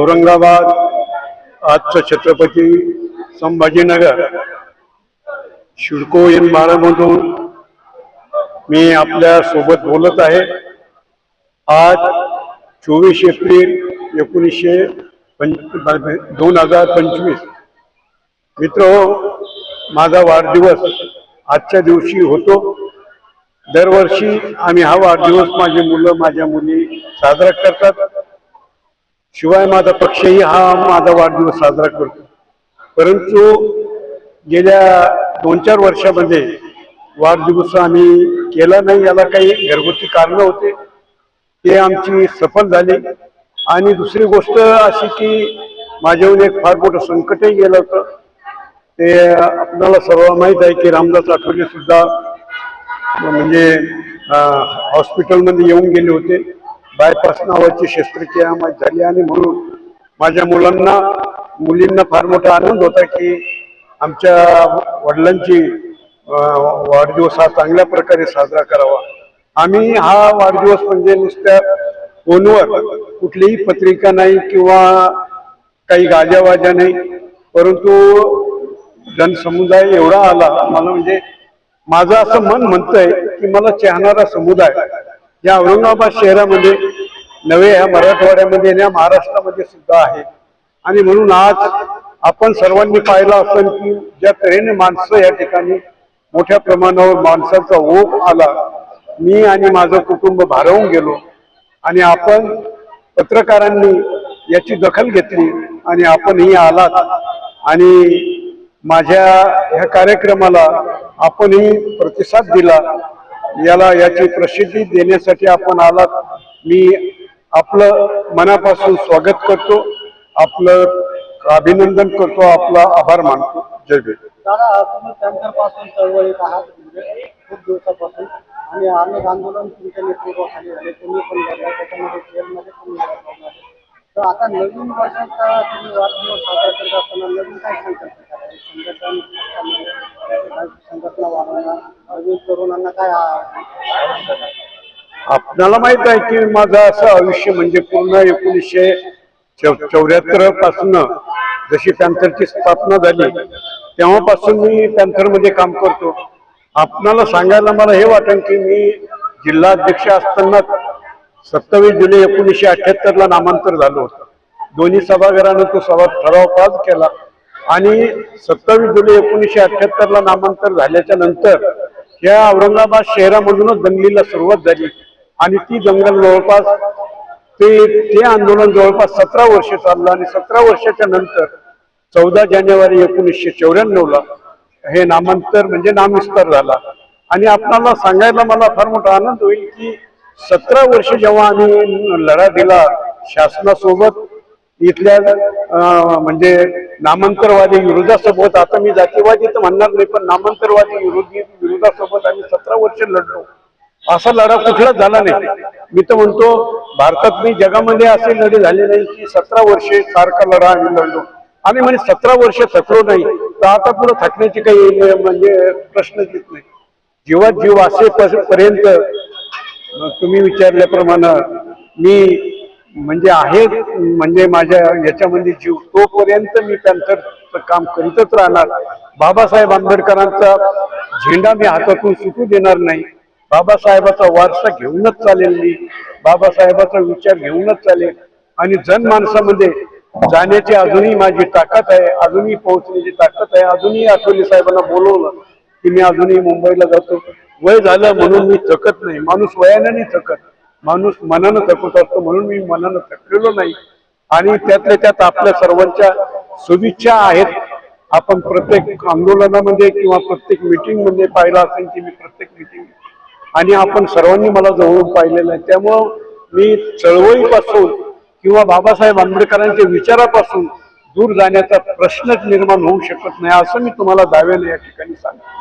औरंगाबाद आजचं छत्रपती संभाजीनगर शिडको इन माळामधून मी आपल्यासोबत बोलत आहे. आज चोवीस एप्रिल एकोणीसशे पंच दोन हजार पंचवीस. मित्र हो, माझा वाढदिवस आजच्या दिवशी होतो. दरवर्षी आम्ही हा वाढदिवस माझी मुलं माझ्या मुली साजरा करतात. शिवाय माझा पक्षही हा माझा वाढदिवस साजरा करतो. परंतु गेल्या दोन चार वर्षामध्ये वाढदिवस आम्ही केला नाही याला काही घरगुती कारणं होते. ते आमची सफल झाली. आणि दुसरी गोष्ट अशी की माझ्याहून एक फार मोठं संकटही गेलं होतं. ते आपल्याला सर्व माहीत आहे की रामदास आठवले सुद्धा म्हणजे हॉस्पिटलमध्ये येऊन गेले होते. बायपास नावाची शस्त्रक्रिया माझी झाली आणि म्हणून माझ्या मुलांना मुलींना फार मोठा आनंद होता की आमच्या वडिलांची वाढदिवस हा चांगल्या प्रकारे साजरा करावा. आम्ही हा वाढदिवस म्हणजे नुसत्या फोनवर कुठलीही पत्रिका नाही किंवा काही गाजावाजा नाही. परंतु जनसमुदाय एवढा आला मला म्हणजे माझं असं मन म्हणतंय की मला चाहणारा समुदाय या औरंगाबाद शहरामध्ये नवे ह्या मराठवाड्यामध्ये या महाराष्ट्रामध्ये सुद्धा आहे. आणि म्हणून आज आपण सर्वांनी पाहिलं असेल की ज्या तऱ्हेने माणसं या ठिकाणी मोठ्या प्रमाणावर माणसाचा ओघ आला मी आणि माझं कुटुंब भारावून गेलो. आणि आपण पत्रकारांनी याची दखल घेतली आणि आपणही आलात. आणि माझ्या ह्या कार्यक्रमाला आपणही प्रतिसाद दिला. याला याची प्रसिद्धी देण्यासाठी आपण आलात. मी आपलं मनापासून स्वागत करतो. आपलं अभिनंदन करतो. आपला आभार मानतो. जय भीम. दादा तुम्ही टँकरपासून चळवळीत आहात. खूप दिवसापासून. आणि अनेक आंदोलन तुमच्या नेतृत्वाखाली झाले. तुम्ही पण लढला त्याच्यामध्ये जेलमध्ये पण लढा लागणार तर आता नवीन वर्षाचा तुम्ही वाढदिवस साजरा करत असताना नवीन काय संकल्प करायचे? संघटन संघटना वाढवणार नवीन तरुणांना काय आपल्याला माहीत आहे की माझं असं आयुष्य म्हणजे पूर्ण एकोणीसशे चौऱ्याहत्तरपासून जशी पॅन्थरची स्थापना झाली तेव्हापासून मी पॅन्थरमध्ये काम करतो. आपणाला सांगायला मला हे वाटेल की मी जिल्हाध्यक्ष असताना सत्तावीस जुलै एकोणीसशे अठ्याहत्तरला नामांतर झालो होतं. दोन्ही सभागृहानं तो सभा ठराव पास केला. आणि सत्तावीस जुलै एकोणीसशे अठ्ठ्याहत्तरला नामांतर झाल्याच्यानंतर या औरंगाबाद शहरामधूनच दंगलीला सुरुवात झाली. आणि ती दंगल जवळपास ते ते आंदोलन जवळपास सतरा वर्ष चाललं. आणि सतरा वर्षाच्या नंतर चौदा जानेवारी एकोणीसशे चौऱ्याण्णवला हे नामांतर म्हणजे नामविस्तार झाला. आणि आपणाला सांगायला मला फार मोठा आनंद होईल की सतरा वर्ष जेव्हा आम्ही लढा दिला शासनासोबत इथल्या अं, म्हणजे नामांतरवादी विरोधासोबत आता मी जातीवादी तर म्हणणार नाही पण नामांतरवादी विरोधी विरोधासोबत आम्ही सतरा वर्ष लढलो. असा लढा कुठलाच झाला नाही. मी तर म्हणतो भारतात मी जगामध्ये असे लढे झाले नाही की सतरा वर्षे सारखा लढा आम्ही लढलो. आम्ही म्हणजे सतरा वर्ष थकलो नाही. तर आता पुढे थकण्याची काही म्हणजे प्रश्नच येत नाही. जीवात जीव असे पर्यंत तुम्ही विचारल्याप्रमाणे मी म्हणजे आहे म्हणजे माझ्या याच्यामध्ये जीव तोपर्यंत मी पॅन्थरचं काम करीतच राहणार. बाबासाहेब आंबेडकरांचा झेंडा मी हातातून सुटू देणार नाही. बाबासाहेबाचा वारसा घेऊनच चालेल मी. बाबासाहेबाचा विचार घेऊनच चालेल. आणि जनमानसामध्ये जाण्याची अजूनही माझी ताकद आहे अजूनही पोहोचण्याची ताकद आहे. अजूनही आठवले साहेबांना बोलवलं की मी अजूनही मुंबईला जातो. वय झालं म्हणून मी थकत नाही. माणूस वयाने नाही थकत. माणूस मनानं थकत असतो म्हणून मी मनानं थकलेलो नाही. आणि त्यातल्या त्यात आपल्या सर्वांच्या शुभेच्छा आहेत. आपण प्रत्येक आंदोलनामध्ये किंवा प्रत्येक मीटिंगमध्ये पाहिलं असेल की मी प्रत्येक मीटिंग आणि आपण सर्वांनी मला जवळून पाहिलेलं आहे. त्यामुळं मी चळवळीपासून किंवा बाबासाहेब आंबेडकरांच्या विचारापासून दूर जाण्याचा प्रश्नच निर्माण होऊ शकत नाही असं मी तुम्हाला दाव्याने या ठिकाणी सांगतो.